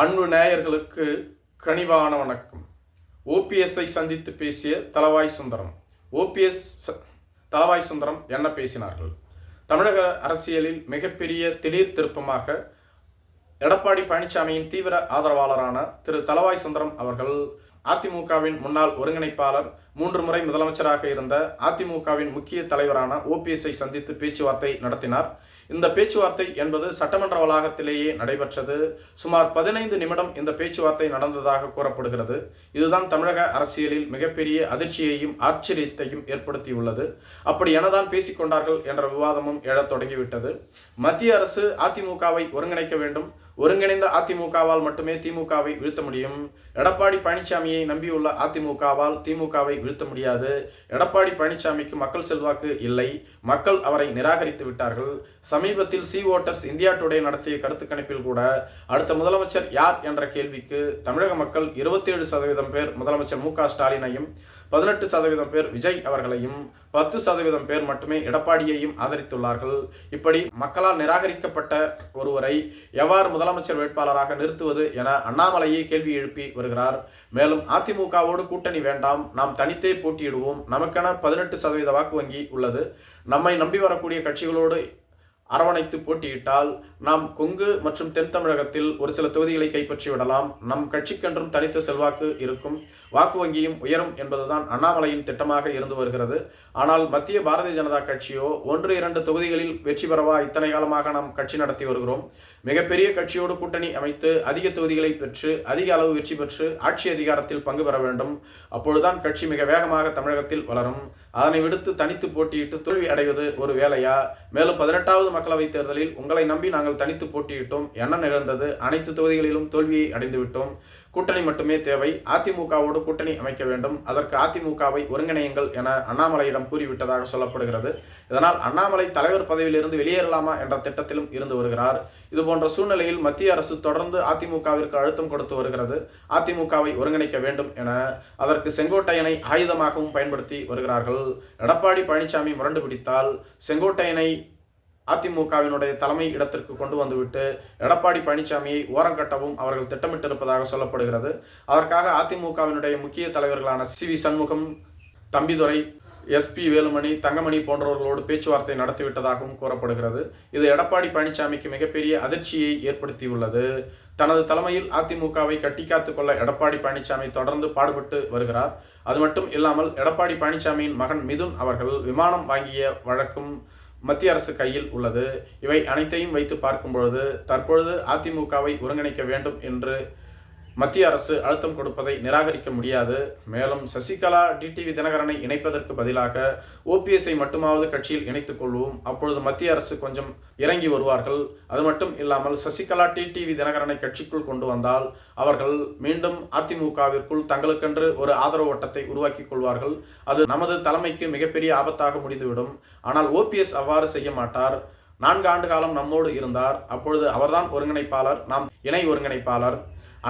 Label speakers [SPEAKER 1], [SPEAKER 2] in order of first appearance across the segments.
[SPEAKER 1] அன்பு நேயர்களுக்கு கனிவான வணக்கம். ஓபிஎஸ்ஐ சந்தித்து பேசிய தலவாய் சுந்தரம். ஓபிஎஸ் தலவாய் சுந்தரம் என்ன பேசினார்கள்? தமிழக அரசியலில் மிகப்பெரிய திடீர் திருப்பமாக எடப்பாடி பழனிசாமியின் தீவிர ஆதரவாளரான திரு தலவாய் சுந்தரம் அவர்கள் அதிமுகவின் முன்னாள் ஒருங்கிணைப்பாளர் மூன்று முறை முதலமைச்சராக இருந்த அதிமுகவின் முக்கிய தலைவரான ஓபிஎஸ்ஐ சந்தித்து பேச்சுவார்த்தை நடத்தினார். இந்த பேச்சுவார்த்தை என்பது சட்டமன்ற வளாகத்திலேயே நடைபெற்றது. சுமார் பதினைந்து நிமிடம் இந்த பேச்சுவார்த்தை நடந்ததாக கூறப்படுகிறது. இதுதான் தமிழக அரசியலில் மிகப்பெரிய அதிர்ச்சியையும் ஆச்சரியத்தையும் ஏற்படுத்தியுள்ளது. அப்படி எனதான் பேசிக்கொண்டார்கள் என்ற விவாதமும் எழத் தொடங்கிவிட்டது. மத்திய அரசு அதிமுகவை ஒருங்கிணைக்க வேண்டும். ஒருங்கிணைந்த அதிமுகவால் மட்டுமே திமுகவை வீழ்த்த முடியும். எடப்பாடி பழனிசாமியை நம்பியுள்ள அதிமுகவால் திமுகவை வீழ்த்த முடியாது. எடப்பாடி பழனிசாமிக்கு மக்கள் செல்வாக்கு இல்லை. மக்கள் அவரை நிராகரித்து விட்டார்கள். சமீபத்தில் சி ஓட்டர்ஸ் இந்தியா டுடே நடத்திய கருத்து கணிப்பில் கூட அடுத்த முதலமைச்சர் யார் என்ற கேள்விக்கு தமிழக மக்கள் இருபத்தேழு சதவீதம் பேர் முதலமைச்சர் மு ஸ்டாலினையும் பதினெட்டு சதவீதம் பேர் விஜய் அவர்களையும் பத்து சதவீதம் பேர் மட்டுமே எடப்பாடியையும் ஆதரித்துள்ளார்கள். இப்படி மக்களால் நிராகரிக்கப்பட்ட ஒருவரை எவ்வாறு முதலமைச்சர் வேட்பாளராக நிறுத்துவது என அண்ணாமலையை கேள்வி எழுப்பி வருகிறார். மேலும் அதிமுகவோடு கூட்டணி வேண்டாம் நாம் தனித்தே போட்டியிடுவோம் நமக்கென பதினெட்டு சதவீத வாக்கு வங்கி உள்ளது. நம்மை நம்பி வரக்கூடிய கட்சிகளோடு அரவணைத்து போட்டியிட்டால் நாம் கொங்கு மற்றும் தென் தமிழகத்தில் ஒரு சில தொகுதிகளை கைப்பற்றி விடலாம். நம் கட்சிக்கென்றும் தனித்த செல்வாக்கு இருக்கும். வாக்கு வங்கியும் உயரும் என்பதுதான் அண்ணாமலையின் திட்டமாக இருந்து வருகிறது. ஆனால் மத்திய பாரதிய ஜனதா கட்சியோ ஒன்று இரண்டு தொகுதிகளில் வெற்றி பெறவா இத்தனை காலமாக நாம் கட்சி நடத்தி வருகிறோம். மிகப்பெரிய கட்சியோடு கூட்டணி அமைத்து அதிக தொகுதிகளை பெற்று அதிக அளவு வெற்றி பெற்று ஆட்சி அதிகாரத்தில் பங்கு பெற வேண்டும். அப்பொழுதுதான் கட்சி மிக வேகமாக தமிழகத்தில் வளரும். அதனை விடுத்து தனித்து போட்டியிட்டு தோல்வி அடைவது ஒரு வேலையா? மேலும் பதினெட்டாவது மக்களவைத் தேர்தலில் உங்களை நம்பி நாங்கள் தனித்து போட்டியிட்டோம். என்ன நிகழ்ந்தது. அனைத்து தொகுதிகளிலும் தோல்வியை அடைந்துவிட்டோம். கூட்டணி மட்டுமே தேவை. அதிமுகவோடு கூட்டணி அமைக்க வேண்டும். அதற்கு அதிமுகவை ஒருங்கிணையுங்கள் என அண்ணாமலையிடம் கூறிவிட்டதாக சொல்லப்படுகிறது. இதனால் அண்ணாமலை தலைவர் பதவியிலிருந்து வெளியேறலாமா என்ற திட்டத்திலும் இருந்து வருகிறார். இதுபோன்ற சூழ்நிலையில் மத்திய அரசு தொடர்ந்து அதிமுகவிற்கு அழுத்தம் கொடுத்து வருகிறது. அதிமுகவை ஒருங்கிணைக்க வேண்டும் என அதற்கு செங்கோட்டையனை ஆயுதமாகவும் பயன்படுத்தி வருகிறார்கள். எடப்பாடி பழனிசாமி முரண்டு பிடித்தால் செங்கோட்டையனை அதிமுகவினுடைய தலைமை இடத்திற்கு கொண்டு வந்துவிட்டு எடப்பாடி பழனிசாமியை ஓரங்கட்டவும் அவர்கள் திட்டமிட்டிருப்பதாக சொல்லப்படுகிறது. அதற்காக அதிமுகவினுடைய முக்கிய தலைவர்களான C V Shanmugam Thambidurai S P Velumani Thangamani போன்றவர்களோடு பேச்சுவார்த்தை நடத்திவிட்டதாகவும் கூறப்படுகிறது. இது எடப்பாடி பழனிசாமிக்கு மிகப்பெரிய அதிர்ச்சியை ஏற்படுத்தியுள்ளது. தனது தலைமையில் அதிமுகவை கட்டி கொள்ள எடப்பாடி பழனிசாமி தொடர்ந்து பாடுபட்டு வருகிறார். அது மட்டும் இல்லாமல் எடப்பாடி பழனிசாமியின் மகன் மிதுன் அவர்கள் விமானம் வாங்கிய வழக்கும் மத்திய அரசு கையில் உள்ளது. இவை அனைத்தையும் வைத்து பார்க்கும் பொழுது தற்பொழுது அதிமுகவை ஒருங்கிணைக்க வேண்டும் என்று மத்திய அரசு அழுத்தம் கொடுப்பதை நிராகரிக்க முடியாது. மேலும் சசிகலா டிடிவி தினகரனை இணைப்பதற்கு பதிலாக ஓபிஎஸ்ஐ மட்டுமாவது கட்சியில் இணைத்துக் கொள்வோம். அப்பொழுது மத்திய அரசு கொஞ்சம் இறங்கி வருவார்கள். அது மட்டும் இல்லாமல் சசிகலா டிடிவி தினகரனை கட்சிக்குள் கொண்டு வந்தால் அவர்கள் மீண்டும் அதிமுகவிற்குள் தங்களுக்கென்று ஒரு ஆதரவு வட்டத்தை உருவாக்கிக் கொள்வார்கள். அது நமது தலைமைக்கு மிகப்பெரிய ஆபத்தாக முடிந்துவிடும். ஆனால் ஓபிஎஸ் அவ்வாறு செய்ய மாட்டார். நான்கு ஆண்டு காலம் நம்மோடு இருந்தார். அப்பொழுது அவர்தான் ஒருங்கிணைப்பாளர். நாம் இணை ஒருங்கிணைப்பாளர்.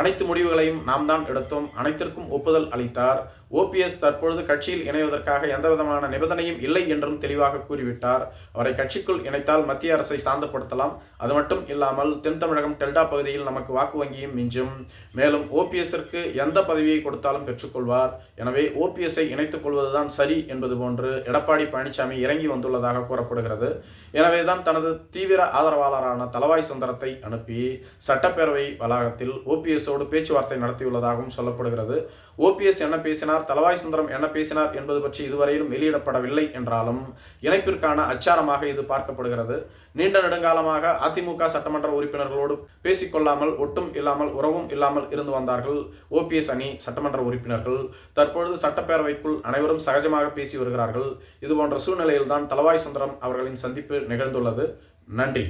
[SPEAKER 1] அனைத்து முடிவுகளையும் நாம் தான் எடுத்தோம். அனைத்திற்கும் ஒப்புதல் அளித்தார். ஓபிஎஸ் தற்பொழுது கட்சியில் இணைவதற்காக எந்தவிதமான நிபந்தனையும் இல்லை என்றும் தெளிவாக கூறிவிட்டார். அவரை கட்சிக்குள் இணைத்தால் மத்திய அரசை சாந்தப்படுத்தலாம். அது மட்டும் இல்லாமல் தென் தமிழகம் டெல்டா பகுதியில் நமக்கு வாக்கு வங்கியும் மிஞ்சும். மேலும் ஓபிஎஸ்ஸிற்கு எந்த பதவியை கொடுத்தாலும் பெற்றுக்கொள்வார். எனவே ஓபிஎஸ்ஐ இணைத்துக் கொள்வதுதான் சரி என்பது போன்று எடப்பாடி பழனிசாமி இறங்கி வந்துள்ளதாக கூறப்படுகிறது. எனவேதான் தனது தீவிர ஆதரவாளரான தலவாய் சுந்தரத்தை அனுப்பி சட்டப்பேரவை வளாகத்தில் ஓபிஎஸ் ஓபிஎஸோடு பேச்சுவார்த்தை நடத்தியுள்ளதாகவும் சொல்லப்படுகிறது. ஓபிஎஸ் என்ன பேசினார் தலவாய் சுந்தரம் என்ன பேசினார் என்பது பற்றி இதுவரையிலும் வெளியிடப்படவில்லை என்றாலும் இணைப்பிற்கான அச்சாரமாக இது பார்க்கப்படுகிறது. நீண்ட நெடுங்காலமாக அதிமுக சட்டமன்ற உறுப்பினர்களோடு பேசிக்கொள்ளாமல் ஒட்டும் இல்லாமல் உறவும் இல்லாமல் இருந்து வந்தார்கள் ஓபிஎஸ் அணி சட்டமன்ற உறுப்பினர்கள். தற்பொழுது சட்டப்பேரவைக்குள் அனைவரும் சகஜமாக பேசி வருகிறார்கள். இதுபோன்ற சூழ்நிலையில்தான் தலவாய் சுந்தரம் அவர்களின் சந்திப்பு நிகழ்ந்துள்ளது. நன்றி.